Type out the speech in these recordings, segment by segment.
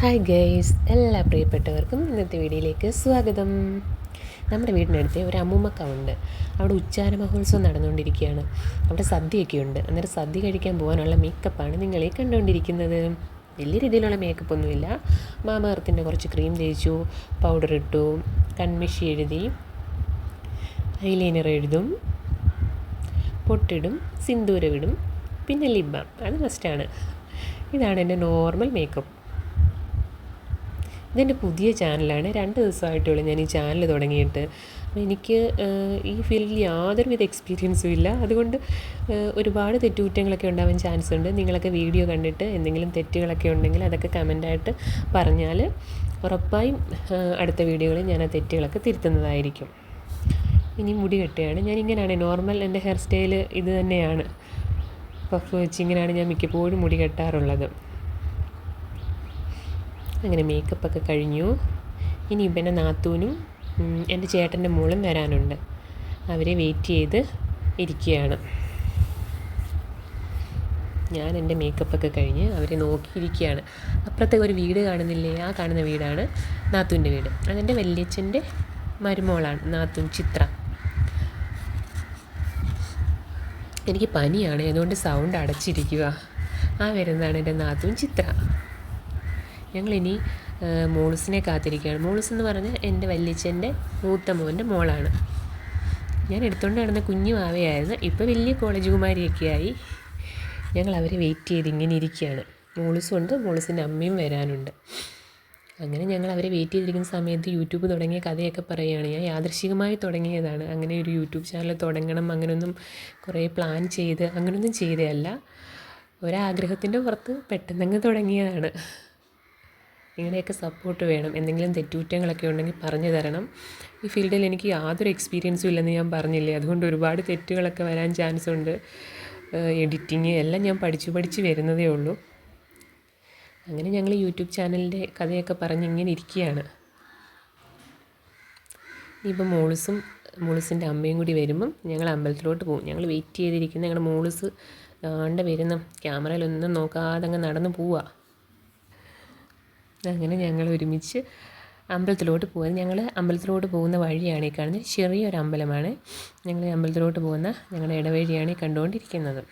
Hi guys എല്ലാ പ്രിയപ്പെട്ടവർക്കും ഇന്നത്തെ വീഡിയോയിലേക്ക് സ്വാഗതം. നമ്മുടെ വീടിനടുത്ത് ഒരു അമ്മൂമ്മക്കവുണ്ട് അവിടെ ഉച്ചാര മഹോത്സവം നടന്നുകൊണ്ടിരിക്കുകയാണ്. അവിടെ സദ്യയൊക്കെ ഉണ്ട്. അന്നേരം സദ്യ കഴിക്കാൻ പോകാനുള്ള മേക്കപ്പാണ് നിങ്ങളെ കണ്ടുകൊണ്ടിരിക്കുന്നത്. വലിയ രീതിയിലുള്ള മേക്കപ്പ് ഒന്നുമില്ല. മാമകർത്തിന്റെ കുറച്ച് ക്രീം തേച്ചു പൗഡർ ഇട്ടു കൺമിഷി എഴുതി ഐലൈനർ എഴുതും പൊട്ടിടും സിന്ദൂരം സിന്ദൂരമിടും പിന്നെ ലിപ് ബാം അത് മസ്റ്റാണ് ഇതാണ് എന്റെ നോർമൽ മേക്കപ്പ് ഇതെന്റെ പുതിയ ചാനലാണ്. രണ്ട് ദിവസമായിട്ടുള്ളൂ ഞാൻ ഈ ചാനൽ തുടങ്ങിയിട്ട്. അപ്പോൾ എനിക്ക് ഈ ഫീൽഡിൽ യാതൊരുവിധ എക്സ്പീരിയൻസും ഇല്ല. അതുകൊണ്ട് ഒരുപാട് തെറ്റുകുറ്റങ്ങളൊക്കെ ഉണ്ടാവാൻ ചാൻസ് ഉണ്ട്. നിങ്ങളൊക്കെ വീഡിയോ കണ്ടിട്ട് എന്തെങ്കിലും തെറ്റുകളൊക്കെ ഉണ്ടെങ്കിൽ അതൊക്കെ കമന്റായിട്ട് പറഞ്ഞാൽ ഉറപ്പായും അടുത്ത വീഡിയോകളിൽ ഞാൻ ആ തെറ്റുകളൊക്കെ തിരുത്തുന്നതായിരിക്കും. ഇനി മുടി കെട്ടുകയാണ് ഞാൻ ഇങ്ങനെയാണ് നോർമൽ എന്റെ ഹെയർ സ്റ്റൈൽ ഇത് തന്നെയാണ്. പഫ് വെച്ച് ഇങ്ങനെയാണ് ഞാൻ മിക്കപ്പോഴും മുടി കെട്ടാറുള്ളത്. അങ്ങനെ മേക്കപ്പൊക്കെ കഴിഞ്ഞു. ഇനി ഇവന്റെ നാത്തൂനും എന്റെ ചേട്ടന്റെ മോളും വരാനുണ്ട്. അവരെ വെയിറ്റ് ചെയ്ത് ഇരിക്കുകയാണ്. ഞാൻ എന്റെ മേക്കപ്പൊക്കെ കഴിഞ്ഞ് അവരെ നോക്കിയിരിക്കുകയാണ്. അപ്പുറത്തെ ഒരു വീട് കാണുന്നില്ലേ? ആ കാണുന്ന വീടാണ് നാത്തൂന്റെ വീട്. അതെന്റെ വല്യച്ഛന്റെ മരുമോളാണ് നാത്തൂൻ ചിത്ര. എനിക്ക് പനിയാണ് അതുകൊണ്ട് സൗണ്ട് അടച്ചിരിക്കുക. ആ വരുന്നതാണ് എന്റെ നാത്തൂൻ ചിത്ര. ഞങ്ങളിനി മോളിസിനെ കാത്തിരിക്കുകയാണ്. മോളിസ് എന്ന് പറഞ്ഞാൽ എന്റെ വല്യച്ഛന്റെ മൂത്ത മോന്റെ മോളാണ്. ഞാൻ എടുത്തുകൊണ്ട് നടന്ന കുഞ്ഞു മാവയായിരുന്നു. ഇപ്പോൾ വലിയ കോളേജ് കുമാരിയൊക്കെ ആയി ഞങ്ങൾ അവരെ വെയിറ്റ് ചെയ്ത് ഇങ്ങനെ ഇരിക്കുകയാണ്. മോളിസും ഉണ്ട് മോളിസിന്റെ അമ്മയും വരാനുണ്ട്. അങ്ങനെ ഞങ്ങൾ അവരെ വെയിറ്റ് ചെയ്തിരിക്കുന്ന സമയത്ത് യൂട്യൂബ് തുടങ്ങിയ കഥയൊക്കെ പറയുകയാണ്. ഞാൻ യാദൃശികമായി തുടങ്ങിയതാണ്. അങ്ങനെ ഒരു യൂട്യൂബ് ചാനൽ തുടങ്ങണം അങ്ങനെയൊന്നും കുറേ പ്ലാൻ ചെയ്ത് അങ്ങനെയൊന്നും ചെയ്തതല്ല. ഒരാഗ്രഹത്തിന്റെ പുറത്ത് പെട്ടെന്നങ്ങ് തുടങ്ങിയതാണ്. നിങ്ങളുടെയൊക്കെ സപ്പോർട്ട് വേണം. എന്തെങ്കിലും തെറ്റുകുറ്റങ്ങളൊക്കെ ഉണ്ടെങ്കിൽ പറഞ്ഞു തരണം. ഈ ഫീൽഡിൽ എനിക്ക് യാതൊരു എക്സ്പീരിയൻസും ഇല്ലെന്ന് ഞാൻ പറഞ്ഞില്ലേ. അതുകൊണ്ട് ഒരുപാട് തെറ്റുകളൊക്കെ വരാൻ ചാൻസ് ഉണ്ട്. എഡിറ്റിങ് എല്ലാം ഞാൻ പഠിച്ചു പഠിച്ച് വരുന്നതേ ഉള്ളൂ. അങ്ങനെ ഞങ്ങൾ യൂട്യൂബ് ചാനലിന്റെ കഥയൊക്കെ പറഞ്ഞ് ഇങ്ങനെ ഇരിക്കുകയാണ്. ഇപ്പം മോളിസും മോളിസിന്റെ അമ്മയും കൂടി വരുമ്പം ഞങ്ങൾ അമ്പലത്തിലോട്ട് പോകും. ഞങ്ങൾ വെയിറ്റ് ചെയ്തിരിക്കുന്ന ഞങ്ങളുടെ മോളിസ് ആണ്ട് വരുന്ന ക്യാമറയിലൊന്നും നോക്കാതെ അങ്ങ് നടന്നു പോവുക അങ്ങനെ ഞങ്ങൾ ഒരുമിച്ച് അമ്പലത്തിലോട്ട് പോയത് ഞങ്ങൾ അമ്പലത്തിലോട്ട് പോകുന്ന വഴിയാണ് ഈ കാണുന്നത്. ചെറിയൊരു അമ്പലമാണ്. ഞങ്ങൾ അമ്പലത്തിലോട്ട് പോകുന്ന ഞങ്ങളുടെ ഇടവഴിയാണ് ഈ കണ്ടുകൊണ്ടിരിക്കുന്നത്.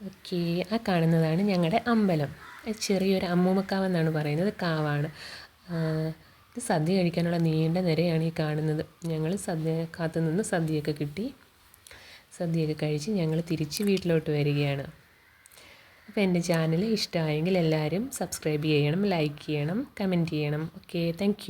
ഓക്കെ ആ കാണുന്നതാണ് ഞങ്ങളുടെ അമ്പലം. ചെറിയൊരു അമ്മൂമ്മക്കാവെന്നാണ് പറയുന്നത്. കാവാണ്. ഇത് സദ്യ കഴിക്കാനുള്ള നീണ്ട നിരയാണ് ഈ കാണുന്നത്. ഞങ്ങൾ സദ്യ കാത്തു നിന്ന് സദ്യയൊക്കെ കിട്ടി. സദ്യയൊക്കെ കഴിച്ച് ഞങ്ങൾ തിരിച്ച് വീട്ടിലോട്ട് വരികയാണ്. അപ്പോൾ എന്റെ ചാനൽ ഇഷ്ടമായെങ്കിൽ എല്ലാവരും സബ്സ്ക്രൈബ് ചെയ്യണം ലൈക്ക് ചെയ്യണം കമന്റ് ചെയ്യണം. Okay thank